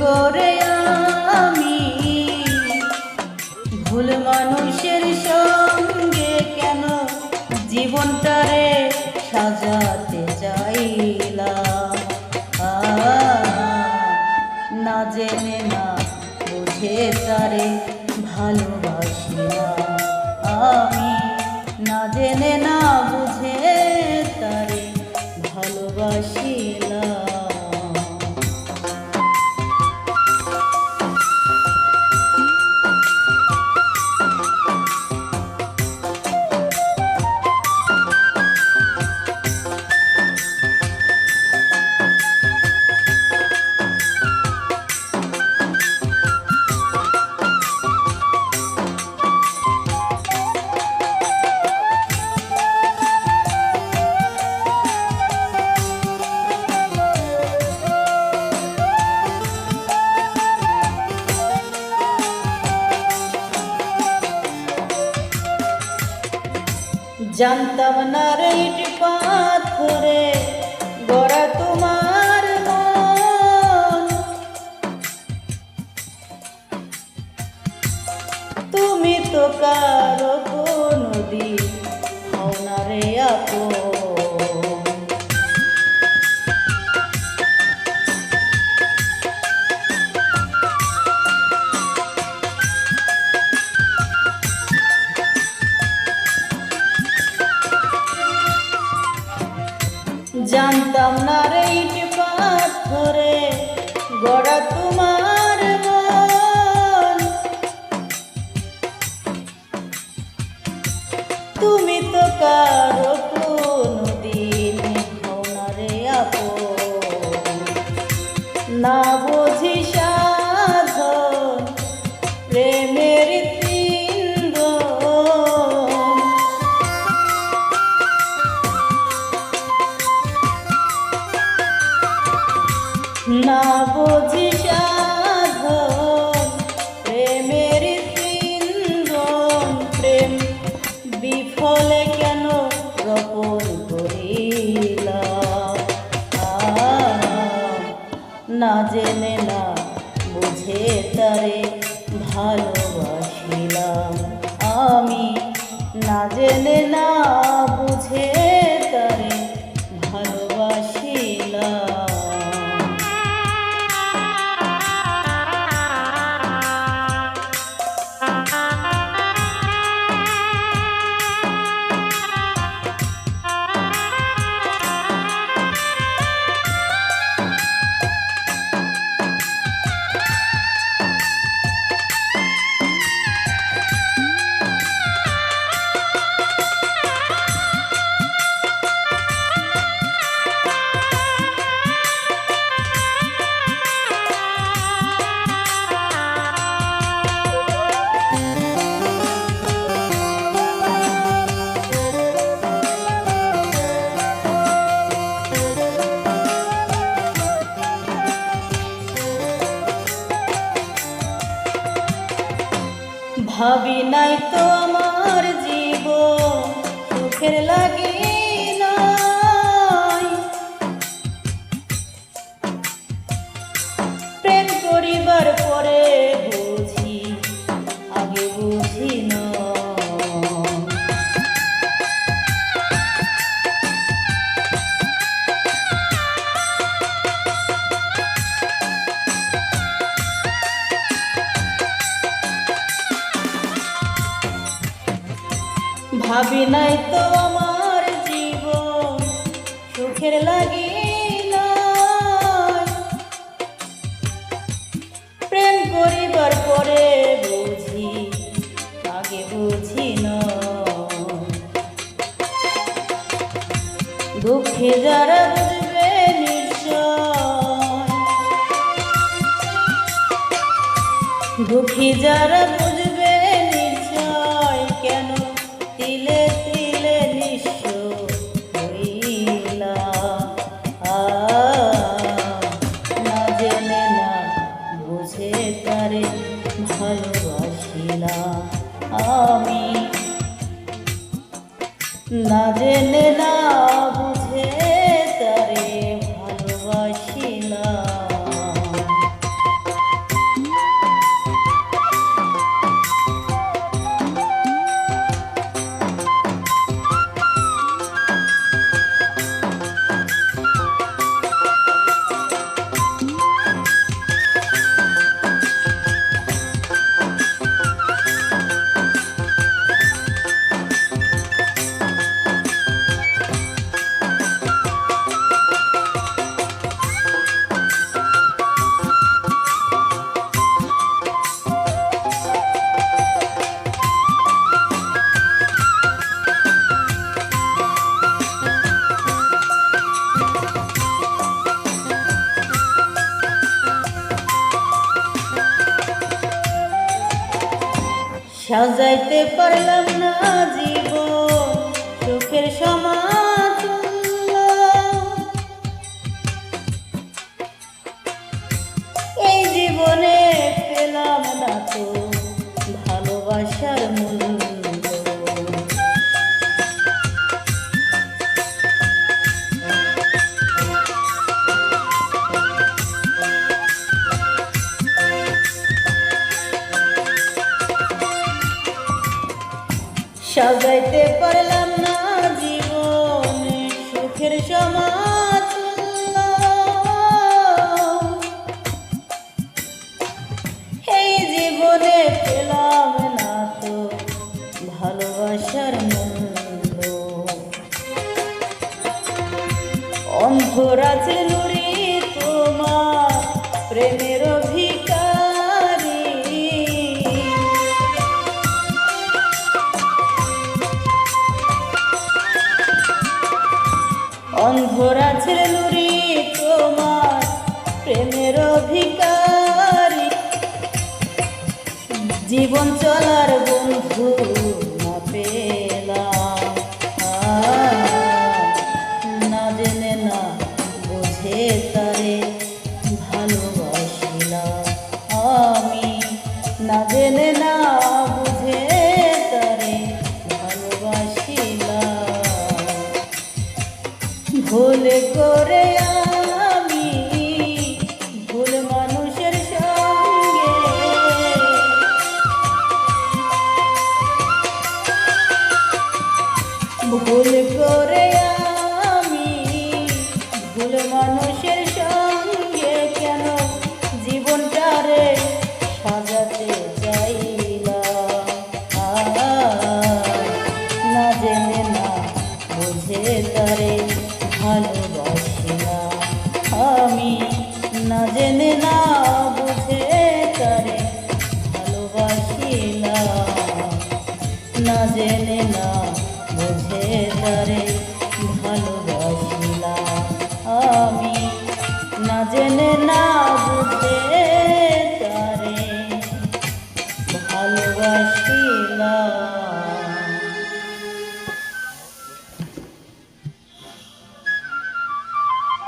করে আমি, ভুল মানুষের সঙ্গে কেন জীবনটারে সাজাতে চাইলাম? না জেনে না বুঝে তারে ভালোবাসিলাম জানতাম না রে পাথরে। জানতাম না রে ইট পাথরে গড়া তোমার তুমি বিফলে কেন রোপণ করিলাম? না জেনে না বুঝে তারে ভালোবাসিলাম। আমি না জেনে না ভাবি নাই তোমার জীব সুখের লাগে প্রেম করিবার পরে ভাবি নাই তো আমার জীবন, সুখের লাগি। প্রেম করিবার পরে বুঝি, আগে বুঝি দুঃখে যারা বুঝবে দুঃখী যারা না জেনে না সাজাইতে পারলাম না জীবন চোখের সমাজ এই জীবনে পেলাম না তো ভালোবাসার সাজাইতে পারলাম না জীবনে সুখের সমাজ এই জীবনে পেলাম না তো ভালোবাসার মূল্য। অন্ধরা প্রেমের অধিকারী। জীবন চলার বন্ধু না পেলাম ভুল করে আমি, ভুল সঙ্গে কেন জীবনটারে সাজাতে না জেনে না তারে ভালোবাসি না আমি না জেনে না বুঝে তারে না জেনে না বুঝে